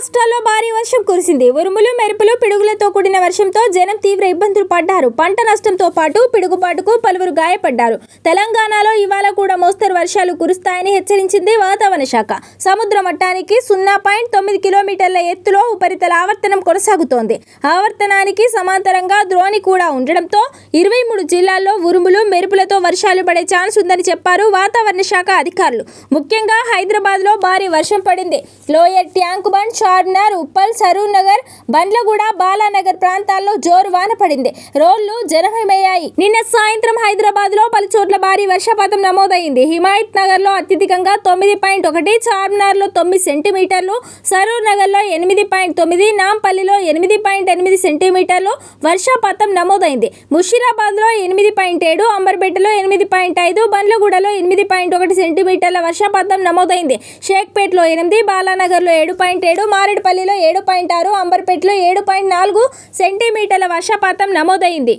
రాష్ట్రాల్లో భారీ వర్షం కురిసింది. ఉరుములు మెరుపులు పిడుగులతో కూడిన వర్షంతో జనం తీవ్ర ఇబ్బందులు పడ్డారు. పంట నష్టంతో పాటు పిడుగుపాటుకు పలువురు గాయపడ్డారు. తెలంగాణలో ఇవాళ కూడా మోస్తరు వర్షాలు కురుస్తాయని హెచ్చరించింది వాతావరణ శాఖ. సముద్ర మట్టానికి సున్నా పాయింట్ తొమ్మిది కిలోమీటర్ల ఎత్తులో ఉపరితల ఆవర్తనం కొనసాగుతోంది. ఆవర్తనానికి సమాంతరంగా ద్రోణి కూడా ఉండడంతో ఇరవై మూడు జిల్లాల్లో ఉరుములు మెరుపులతో వర్షాలు పడే ఛాన్స్ ఉందని చెప్పారు వాతావరణ శాఖ అధికారులు. ముఖ్యంగా హైదరాబాద్లో భారీ వర్షం పడింది. Lower tank Bund Charminar Uppal Saroornagar Bandlaguda Balanagar ప్రాంతాల్లో జోరు వాన పడింది. రోడ్లు జనమయమయ్యాయి నిన్న సాయంత్రం హైదరాబాద్లో పలు చోట్ల భారీ వర్షపాతం నమోదైంది. హిమాయత్ నగర్లో అత్యధికంగా తొమ్మిది పాయింట్ ఒకటి చార్మినార్లో తొమ్మిది సెంటీమీటర్లు సరూర్ నగర్లో ఎనిమిది పాయింట్ తొమ్మిది నాంపల్లిలో ఎనిమిది పాయింట్ ఎనిమిది సెంటీమీటర్లు వర్షపాతం నమోదైంది. ముషిరాబాద్లో ఎనిమిది పాయింట్ ఏడు అంబర్పేటలో ఎనిమిది పాయింట్ ఐదు బండ్లగూడలో ఎనిమిది పాయింట్ ఒకటి సెంటీమీటర్ల వర్షపాతం నమోదైంది. షేక్పేట్లో ఎనిమిది బాలానగర్లో ఏడు పాయింట్ ఏడు మారేడుపల్లిలో ఏడు పాయింట్ ఆరు అంబర్పేటలో ఏడు పాయింట్ నాలుగు సెంటీమీటర్ల వర్షపాతం నమోదైంది.